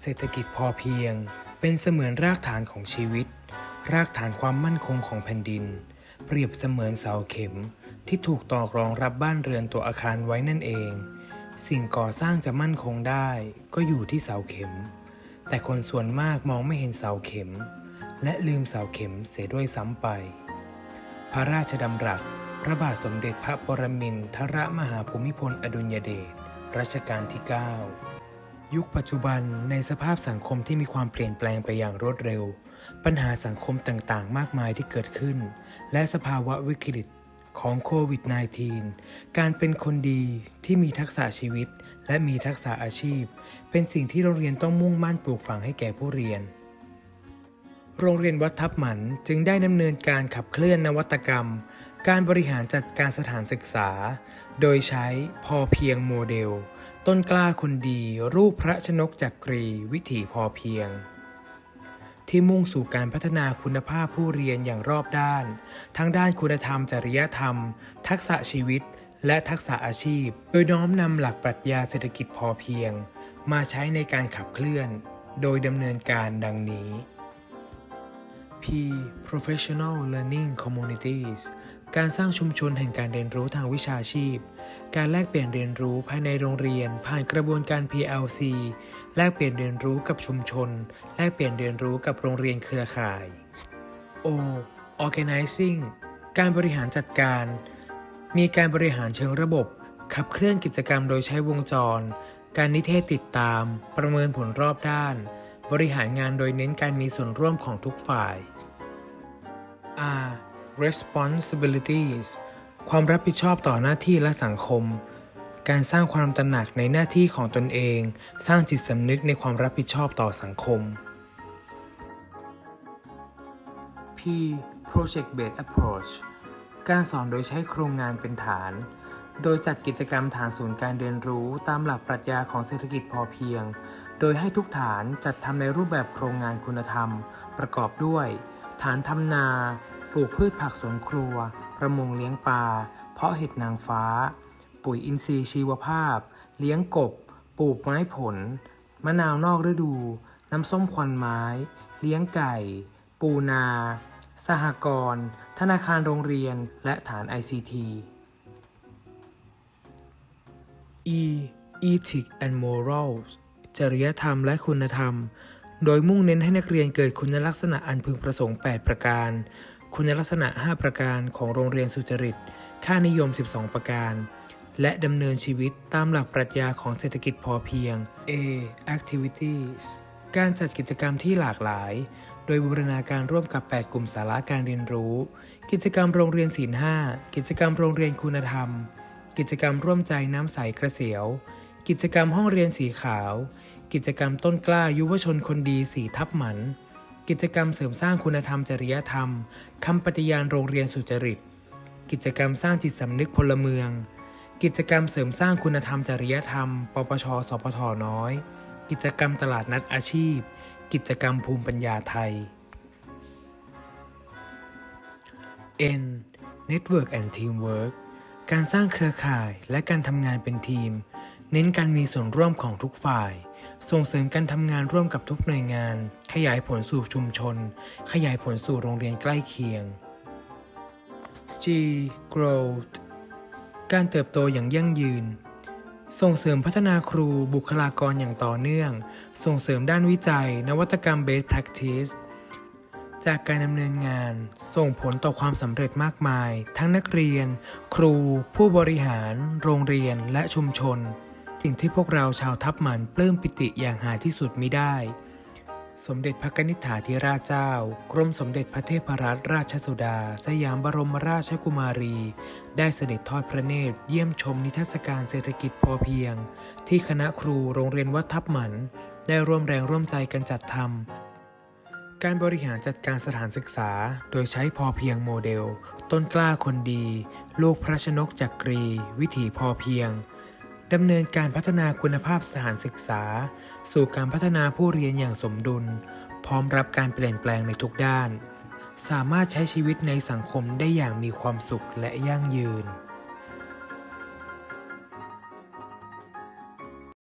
เศรษฐกิจพอเพียง เป็นเสมือนรากฐานของชีวิต รากฐานความมั่นคงของแผ่นดิน เปรียบเสมือนเสาเข็มที่ถูกตอกรองรับบ้านเรือนตัวอาคารไว้นั่นเอง สิ่งก่อสร้างจะมั่นคงได้ ก็อยู่ที่เสาเข็ม แต่คนส่วนมากมองไม่เห็นเสาเข็ม และลืมเสาเข็มเสียด้วยซ้ำไป พระราชดำรัสพระบาทสมเด็จพระปรมินทรมหาภูมิพลอดุลยเดชรัชกาลที่ 9 ยุคปัจจุบันในสภาพสังคมที่มีความเปลี่ยนแปลงไปอย่างรวดเร็ว ปัญหาสังคมต่างๆ มากมายที่เกิดขึ้น และสภาวะวิกฤตของโควิด -19 การเป็นคนดีที่มีทักษะชีวิต และมีทักษะอาชีพ เป็นสิ่งที่โรงเรียนต้องมุ่งมั่นปลูกฝังให้แก่ผู้เรียน โรงเรียนวัดทับหมันจึงได้ดำเนินการขับเคลื่อนนวัตกรรม การบริหารจัดการสถานศึกษา โดยใช้พอเพียงโมเดล ต้นกล้าคนดีรูปพระชนกจักรีวิถีพอเพียง ที่มุ่งสู่การพัฒนาคุณภาพผู้เรียนอย่างรอบด้าน ทั้งด้านคุณธรรมจริยธรรม ทักษะชีวิต และทักษะอาชีพ โดยน้อมนำหลักปรัชญาเศรษฐกิจพอเพียง มาใช้ในการขับเคลื่อน โดยดำเนินการดังนี้ P Professional Learning Communities การสร้างชุมชนแห่งการเรียนรู้ทางวิชาชีพ การแลกเปลี่ยนเรียนรู้ภายในโรงเรียน ผ่านกระบวนการ PLC แลกเปลี่ยนเรียนรู้กับชุมชน แลกเปลี่ยนเรียนรู้กับโรงเรียนเครือข่าย O Organizing การบริหารจัดการ มีการบริหารเชิงระบบ ขับเคลื่อนกิจกรรมโดยใช้วงจร การนิเทศติดตาม ประเมินผลรอบด้าน บริหารงานโดยเน้นการมีส่วนร่วมของทุกฝ่าย R responsibilities ความรับผิดชอบต่อหน้าที่และสังคม การสร้างความตระหนักในหน้าที่ของตนเอง สร้างจิตสำนึกในความรับผิดชอบต่อสังคม P project based approach การสอนโดยใช้โครงงานเป็นฐาน โดยจัดกิจกรรมฐานศูนย์การเรียนรู้ตามหลักปรัชญาของเศรษฐกิจพอเพียง โดยให้ทุกฐานจัดทำในรูปแบบโครงงานคุณธรรม ประกอบด้วย ฐานทำนา ปลูกพืชผักสวนครัว ประมงเลี้ยงปลา เพาะเห็ดนางฟ้า ปุ๋ยอินทรีย์ชีวภาพ เลี้ยงกบ ปลูกไม้ผล มะนาวนอกฤดู น้ำส้มควันไม้ เลี้ยงไก่ ปูนา สหกรณ์ ธนาคารโรงเรียน และฐาน ICT E Ethic and Morals จริยธรรมและคุณธรรม โดยมุ่งเน้นให้นักเรียนเกิดคุณลักษณะอันพึงประสงค์ 8 ประการ คุณลักษณะ 5 ประการของโรงเรียนสุจริต ค่านิยม 12 ประการ และดำเนินชีวิตตามหลักปรัชญาของเศรษฐกิจพอเพียง A Activities การจัดกิจกรรมที่หลากหลาย โดยบูรณาการร่วมกับ 8 กลุ่มสาระการเรียนรู้ กิจกรรมโรงเรียนศีล5กิจกรรมโรงเรียนคุณธรรม กิจกรรมร่วมใจน้ำใสกระเสียว กิจกรรมห้องเรียนสีขาว กิจกรรมต้นกล้ายุวชนคนดีสีทับหมัน กิจกรรมเสริมสร้างคุณธรรมจริยธรรมคำปฏิญาณโรงเรียนสุจริต กิจกรรมสร้างจิตสำนึกพลเมือง กิจกรรมเสริมสร้างคุณธรรมจริยธรรม ปปช สปทน้อย กิจกรรมตลาดนัดอาชีพ กิจกรรมภูมิปัญญาไทย N Network and Teamwork การสร้างเครือข่ายและการทำงานเป็นทีม เน้นการมีส่วนร่วมของทุกฝ่าย ส่งเสริมการทำงานร่วมกับทุกหน่วยงาน ขยายผลสู่ชุมชน ขยายผลสู่โรงเรียนใกล้เคียง G Growth การเติบโตอย่างยั่งยืน ส่งเสริมพัฒนาครูบุคลากรอย่างต่อเนื่อง ส่งเสริมด้านวิจัย นวัตกรรม Best Practice จากการดำเนินงาน ส่งผลต่อความสำเร็จมากมาย ทั้งนักเรียน ครู ผู้บริหาร โรงเรียน และชุมชน สิ่งที่พวกเราชาวทับหมันปลื้มปิติอย่างหาที่สุดมิได้ สมเด็จพระนิษฐาธิราชเจ้า กรมสมเด็จพระเทพรัตนราชสุดา สยามบรมราชกุมารี ได้เสด็จทอดพระเนตรเยี่ยมชมนิทรรศการเศรษฐกิจพอเพียง ที่คณะครูโรงเรียนวัดทับหมัน ได้ร่วมแรงร่วมใจกันจัดทำการบริหารจัดการสถานศึกษาโดยใช้พอเพียงโมเดล ต้นกล้าคนดี ลูกพระชนกจักรี วิถีพอเพียง ดำเนินการพัฒนาคุณภาพสถานศึกษา สู่การพัฒนาผู้เรียนอย่างสมดุล พร้อมรับการเปลี่ยนแปลงในทุกด้าน สามารถใช้ชีวิตในสังคมได้อย่างมีความสุขและยั่งยืน